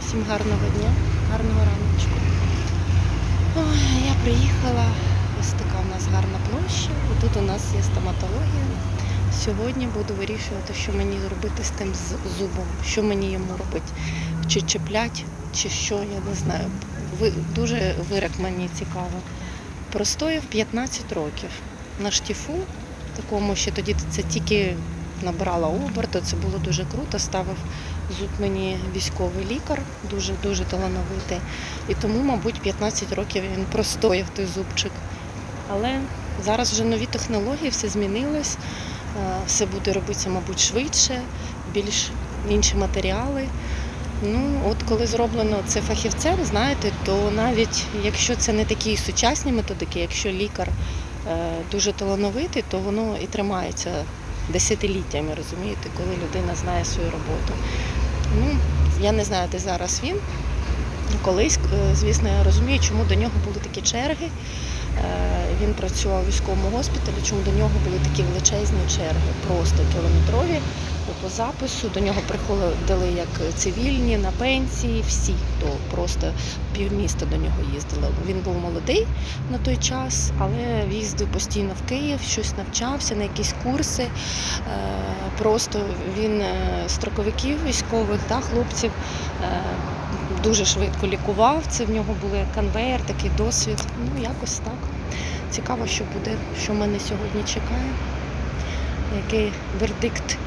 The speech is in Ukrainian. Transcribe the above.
Всім гарного дня, гарного раночку. Ой, я приїхала, ось така у нас гарна площа. І тут у нас є стоматологія. Сьогодні буду вирішувати, що мені робити з тим зубом, що мені йому робити. Чи чіплять, чи що, я не знаю. Дуже вирок мені цікаво. Простояв 15 років на штіфу, такому ще тоді це тільки набирала оберту, це було дуже круто. Ставив зуб мені військовий лікар, дуже дуже талановитий. І тому, мабуть, 15 років він простояв той зубчик. Але зараз вже нові технології, все змінилось, е, все буде робитися, мабуть, швидше, більш інші матеріали. Ну, от коли зроблено це фахівцем, знаєте, то навіть якщо це не такі сучасні методики, якщо лікар е, дуже талановитий, то воно і тримається десятиліттями, розумієте, коли людина знає свою роботу. Ну, я не знаю, де зараз він. Колись, е, звісно, я розумію, чому до нього були такі черги. Е, Він працював у військовому госпіталі, чому до нього були такі величезні черги, просто кілометрові по запису. До нього приходили як цивільні на пенсії, всі, хто просто півміста до нього їздили. Він був молодий на той час, але їздив постійно в Київ, щось навчався на якісь курси. Е, Просто він е, строковиків військових, та, хлопців е, дуже швидко лікував. Це в нього був конвейер, такий досвід. Ну, якось так. Цікаво, що буде, що мене сьогодні чекає. Який вердикт